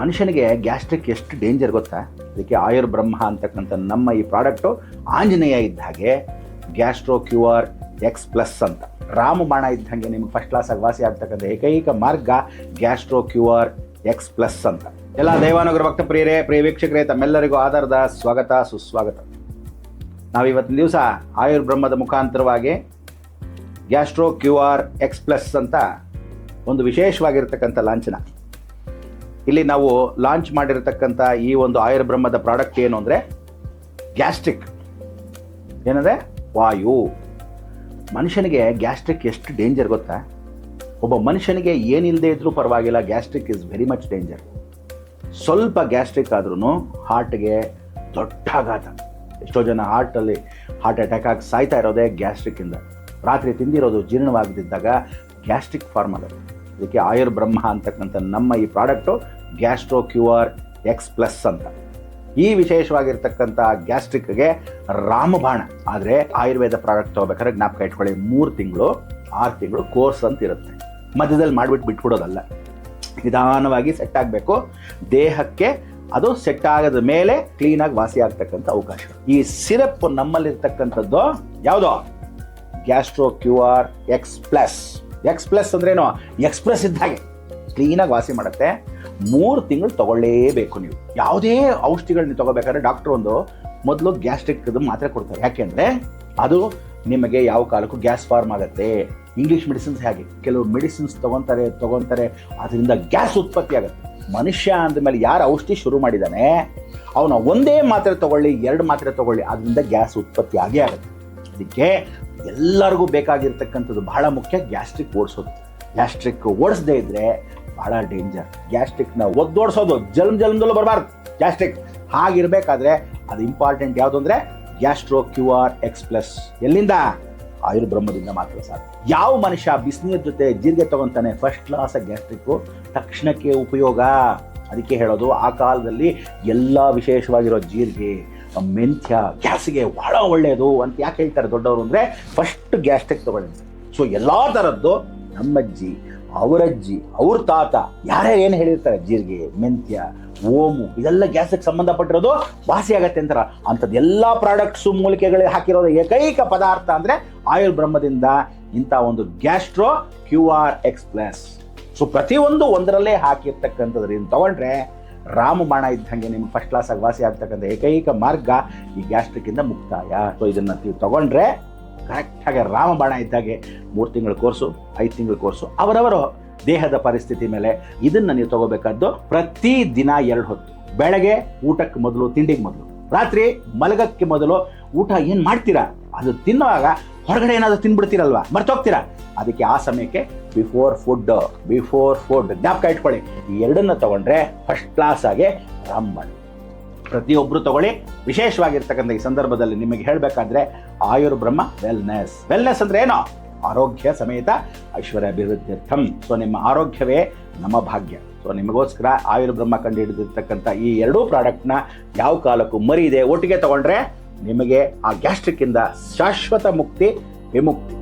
ಮನುಷ್ಯನಿಗೆ ಗ್ಯಾಸ್ಟ್ರಿಕ್ ಎಷ್ಟು ಡೇಂಜರ್ ಗೊತ್ತಾ? ಅದಕ್ಕೆ ಆಯುರ್ ಬ್ರಹ್ಮ ಅಂತಕ್ಕಂಥ ನಮ್ಮ ಈ ಪ್ರಾಡಕ್ಟು ಆಂಜನೇಯ ಇದ್ದ ಹಾಗೆ, ಗ್ಯಾಸ್ಟ್ರೋ ಕ್ಯೂಆರ್ ಎಕ್ಸ್ ಪ್ಲಸ್ ಅಂತ. ರಾಮಬಾಣ ಬಾಣ ಇದ್ದಂಗೆ ನಿಮ್ಗೆ ಫಸ್ಟ್ ಕ್ಲಾಸ್ ಆಗಿ ವಾಸಿ ಆಗ್ತಕ್ಕಂಥ ಏಕೈಕ ಮಾರ್ಗ ಗ್ಯಾಸ್ಟ್ರೋ ಕ್ಯೂಆರ್ ಎಕ್ಸ್ ಪ್ಲಸ್ ಅಂತ. ಎಲ್ಲ ದೈವಾನುಗ್ರ ಭಕ್ತ ಪ್ರಿಯರೇ, ಪ್ರಿಯ ವೀಕ್ಷಕರೇ, ತಮ್ಮೆಲ್ಲರಿಗೂ ಆಧಾರದ ಸ್ವಾಗತ, ಸುಸ್ವಾಗತ. ನಾವು ಇವತ್ತಿನ ದಿವಸ ಆಯುರ್ ಬ್ರಹ್ಮದ ಮುಖಾಂತರವಾಗಿ gastro Q R X plus ಅಂತ ಒಂದು ವಿಶೇಷವಾಗಿರ್ತಕ್ಕಂಥ ಲಾಂಛನ. ಇಲ್ಲಿ ನಾವು ಲಾಂಚ್ ಮಾಡಿರತಕ್ಕಂಥ ಈ ಒಂದು ಆಯುರ್ಬ್ರಹ್ಮದ ಪ್ರಾಡಕ್ಟ್ ಏನು ಅಂದರೆ ಗ್ಯಾಸ್ಟ್ರಿಕ್ ಏನಂದರೆ ವಾಯು. ಮನುಷ್ಯನಿಗೆ ಗ್ಯಾಸ್ಟ್ರಿಕ್ ಎಷ್ಟು ಡೇಂಜರ್ ಗೊತ್ತಾ? ಒಬ್ಬ ಮನುಷ್ಯನಿಗೆ ಏನಿಲ್ಲದೆ ಇದ್ರೂ ಪರವಾಗಿಲ್ಲ gastric is very much danger ಸ್ವಲ್ಪ ಗ್ಯಾಸ್ಟ್ರಿಕ್ ಆದ್ರೂ ಹಾರ್ಟ್ಗೆ ದೊಡ್ಡ ಆಘಾತ. ಎಷ್ಟೋ ಜನ ಹಾರ್ಟಲ್ಲಿ ಹಾರ್ಟ್ ಅಟ್ಯಾಕ್ ಆಗಿ ಸಾಯ್ತಾ ಇರೋದೇ ಗ್ಯಾಸ್ಟ್ರಿಕ್ಕಿಂದ ರಾತ್ರಿ ತಿಂದಿರೋದು ಜೀರ್ಣವಾಗದಿದ್ದಾಗ ಗ್ಯಾಸ್ಟ್ರಿಕ್ ಫಾರ್ಮ್ ಆಗುತ್ತೆ ಅದಕ್ಕೆ ಆಯುರ್ ಬ್ರಹ್ಮ ಅಂತಕ್ಕಂಥ ನಮ್ಮ ಈ product gastro Q R X plus ಅಂತ. ಈ ವಿಶೇಷವಾಗಿರ್ತಕ್ಕಂಥ ಗ್ಯಾಸ್ಟ್ರಿಕ್ಗೆ ರಾಮಬಾಣ. ಆದರೆ ಆಯುರ್ವೇದ ಪ್ರಾಡಕ್ಟ್ ತೊಗೋಬೇಕಾದ್ರೆ ಜ್ಞಾಪಕ ಇಟ್ಕೊಳ್ಳಿ, ಮೂರು ತಿಂಗಳು, ಆರು ತಿಂಗಳು ಕೋರ್ಸ್ ಅಂತ ಇರುತ್ತೆ. ಮಧ್ಯದಲ್ಲಿ ಮಾಡಿಬಿಟ್ಟು ಬಿಟ್ಬಿಡೋದಲ್ಲ. ನಿಧಾನವಾಗಿ ಸೆಟ್ ಆಗಬೇಕು. ದೇಹಕ್ಕೆ ಅದು ಸೆಟ್ ಆಗದ ಮೇಲೆ ಕ್ಲೀನಾಗಿ ವಾಸಿ ಆಗ್ತಕ್ಕಂಥ ಅವಕಾಶ. ಈ ಸಿರಪ್ ನಮ್ಮಲ್ಲಿರ್ತಕ್ಕಂಥದ್ದು ಯಾವುದೋ? Gastro Q R X plus. X plus ಅಂದ್ರೇನು? ಎಕ್ಸ್ಪ್ರೆಸ್ ಇದ್ದ ಹಾಗೆ. ಕ್ಲೀನಾಗಿ ವಾಸಿ ಮಾಡುತ್ತೆ. ಮೂರು ತಿಂಗಳು ತಗೊಳ್ಳೇಬೇಕು ನೀವು. ಯಾವುದೇ ಔಷಧಿಗಳನ್ನ ತಗೋಬೇಕಾದ್ರೆ ಡಾಕ್ಟರ್ ಒಂದು ಮೊದಲು ಗ್ಯಾಸ್ಟ್ರಿಕ್ ಮಾತ್ರೆ ಕೊಡ್ತಾರೆ. ಯಾಕೆಂದರೆ ಅದು ನಿಮಗೆ ಯಾವ ಕಾಲಕ್ಕೂ ಗ್ಯಾಸ್ ಫಾರ್ಮ್ ಆಗುತ್ತೆ. ಇಂಗ್ಲೀಷ್ ಮೆಡಿಸಿನ್ಸ್ ಹೇಗೆ? ಕೆಲವು ಮೆಡಿಸಿನ್ಸ್ ತಗೊತಾರೆ ತಗೊತಾರೆ ಅದರಿಂದ ಗ್ಯಾಸ್ ಉತ್ಪತ್ತಿ ಆಗುತ್ತೆ. ಮನುಷ್ಯ ಅಂದಮೇಲೆ ಯಾರು ಔಷಧಿ ಶುರು ಮಾಡಿದ್ದಾನೆ, ಅವನ ಒಂದೇ ಮಾತ್ರೆ ತಗೊಳ್ಳಿ, ಎರಡು ಮಾತ್ರೆ ತಗೊಳ್ಳಿ ಅದರಿಂದ ಗ್ಯಾಸ್ ಉತ್ಪತ್ತಿ ಆಗೇ ಆಗುತ್ತೆ. ಅದಕ್ಕೆ ಎಲ್ಲರಿಗೂ ಬೇಕಾಗಿರ್ತಕ್ಕಂಥದ್ದು ಬಹಳ ಮುಖ್ಯ ಗ್ಯಾಸ್ಟ್ರಿಕ್ ಓಡಿಸೋದು. ಗ್ಯಾಸ್ಟ್ರಿಕ್ ಓಡಿಸದೇ ಇದ್ರೆ ಬಹಳ ಡೇಂಜರ್ ಗ್ಯಾಸ್ಟ್ರಿಕ್ನ ಒದ್ದೋಡಿಸೋದು ಜಲ್ಮ್ ಜಲ್ಮದಲ್ಲೂ ಬರಬಾರ್ದು. ಗ್ಯಾಸ್ಟ್ರಿಕ್ ಹಾಗಿರ್ಬೇಕಾದ್ರೆ ಅದು ಇಂಪಾರ್ಟೆಂಟ್ ಯಾವುದು ಅಂದರೆ gastro Q R X plus ಎಲ್ಲಿಂದ? ಆಯುರ್ಬ್ರಹ್ಮದಿಂದ ಮಾತ್ರ ಸರ್ ಯಾವ ಮನುಷ್ಯ ಬಿಸಿನೀರ್ ಜೊತೆ ಜೀರಿಗೆ ತಗೊಂತಾನೆ ಫಸ್ಟ್ ಕ್ಲಾಸ್ ಗ್ಯಾಸ್ಟ್ರಿಕ್ಕು ತಕ್ಷಣಕ್ಕೆ ಉಪಯೋಗ? ಅದಕ್ಕೆ ಹೇಳೋದು, ಆ ಕಾಲದಲ್ಲಿ ಎಲ್ಲ ವಿಶೇಷವಾಗಿರೋ ಜೀರಿಗೆ, ಮೆಂತ್ಯ, ಗ್ಯಾಸ್ಗೆ ಬಹಳ ಒಳ್ಳೆಯದು ಅಂತ ಯಾಕೆ ಹೇಳ್ತಾರೆ ದೊಡ್ಡವರು ಅಂದರೆ ಫಸ್ಟ್ ಗ್ಯಾಸ್ಟ್ರಿಕ್ ತಗೊಳ್ಳಿ ಸೊ ಎಲ್ಲ ಥರದ್ದು ನಮ್ಮಜ್ಜಿ ಅವರಜ್ಜಿ ಅವ್ರ ತಾತ ಯಾರ್ಯಾರು ಏನು ಹೇಳಿರ್ತಾರೆ? ಜೀರಿಗೆ, ಮೆಂತ್ಯ, ಓಮು, ಇದೆಲ್ಲ ಗ್ಯಾಸ್ಗೆ ಸಂಬಂಧಪಟ್ಟಿರೋದು ವಾಸಿ ಆಗತ್ತೆ ಅಂತಾರ. ಅಂಥದ್ದು ಎಲ್ಲ ಪ್ರಾಡಕ್ಟ್ಸು ಮೂಲಿಕೆಗಳಿಗೆ ಹಾಕಿರೋದು ಏಕೈಕ ಪದಾರ್ಥ ಅಂದರೆ ಆಯುರ್ ಬ್ರಹ್ಮದಿಂದ ಇಂಥ ಒಂದು gastro Q R X plus so ಪ್ರತಿಯೊಂದು ಒಂದರಲ್ಲೇ ಹಾಕಿರ್ತಕ್ಕಂಥದ್ರಿಂದ ತಗೊಂಡ್ರೆ ರಾಮಬಾಣ ಇದ್ದಂಗೆ ನಿಮ್ಮ ಫಸ್ಟ್ ಕ್ಲಾಸ್ ಆಗಿ ವಾಸಿ ಆಗ್ತಕ್ಕಂಥ ಏಕೈಕ ಮಾರ್ಗ ಈ ಗ್ಯಾಸ್ಟ್ರಿಕ್ಕಿಂದ ಮುಕ್ತಾಯ. ಸೊ ಇದನ್ನು ನೀವು ತಗೊಂಡ್ರೆ ಕರೆಕ್ಟಾಗಿ ರಾಮಬಾಣ ಇದ್ದಾಗೆ ಮೂರು ತಿಂಗಳ ಕೋರ್ಸು ಐದು ತಿಂಗಳ ಕೋರ್ಸು ಅವರವರು ದೇಹದ ಪರಿಸ್ಥಿತಿ ಮೇಲೆ ಇದನ್ನು ನೀವು ತಗೋಬೇಕಾದ್ದು ಪ್ರತಿ ದಿನ ಎರಡು ಹೊತ್ತು. ಬೆಳಗ್ಗೆ ಊಟಕ್ಕೆ ಮೊದಲು, ತಿಂಡಿಗೆ ಮೊದಲು. ರಾತ್ರಿ ಮಲಗಕ್ಕೆ ಮೊದಲು ಊಟ ಏನು ಮಾಡ್ತೀರಾ? ಅದು ತಿನ್ನುವಾಗ ಹೊರಗಡೆ ಏನಾದರೂ ತಿನ್ಬಿಡ್ತೀರಲ್ವಾ? ಮರ್ತೋಗ್ತೀರಾ? ಅದಕ್ಕೆ ಆ ಸಮಯಕ್ಕೆ ಬಿಫೋರ್ ಫುಡ್ ಬಿಫೋರ್ ಫುಡ್ ಜ್ಞಾಪಕ ಇಟ್ಕೊಳ್ಳಿ. ಈ ಎರಡನ್ನ ತಗೊಂಡ್ರೆ ಫಸ್ಟ್ ಕ್ಲಾಸ್ ಆಗಿ ರಾಮಬಾಣ. ಪ್ರತಿಯೊಬ್ಬರು ತಗೊಳ್ಳಿ. ವಿಶೇಷವಾಗಿರ್ತಕ್ಕಂಥ ಈ ಸಂದರ್ಭದಲ್ಲಿ ನಿಮಗೆ ಹೇಳಬೇಕಾದ್ರೆ ಆಯುರ್ಬ್ರಹ್ಮ ವೆಲ್ನೆಸ್ ವೆಲ್ನೆಸ್ ಅಂದ್ರೆ ಏನೋ? ಆರೋಗ್ಯ ಸಮೇತ ಐಶ್ವರ್ಯ ಅಭಿವೃದ್ಧಿರ್ಥಂ ಸೊ ನಿಮ್ಮ ಆರೋಗ್ಯವೇ ನಮ್ಮ ಭಾಗ್ಯ. ಸೊ ನಿಮಗೋಸ್ಕರ ಆಯುರ್ಬ್ರಹ್ಮ ಕಂಡು ಹಿಡಿದಿರ್ತಕ್ಕಂಥ ಈ ಎರಡೂ ಪ್ರಾಡಕ್ಟ್ನ ಯಾವ ಕಾಲಕ್ಕೂ ಮರಿ ಇದೆ ಒಟ್ಟಿಗೆ ತಗೊಂಡ್ರೆ ನಿಮಗೆ ಆ ಗ್ಯಾಸ್ಟ್ರಿಕ್ಕಿಂದ ಶಾಶ್ವತ ಮುಕ್ತಿ, ವಿಮುಕ್ತಿ.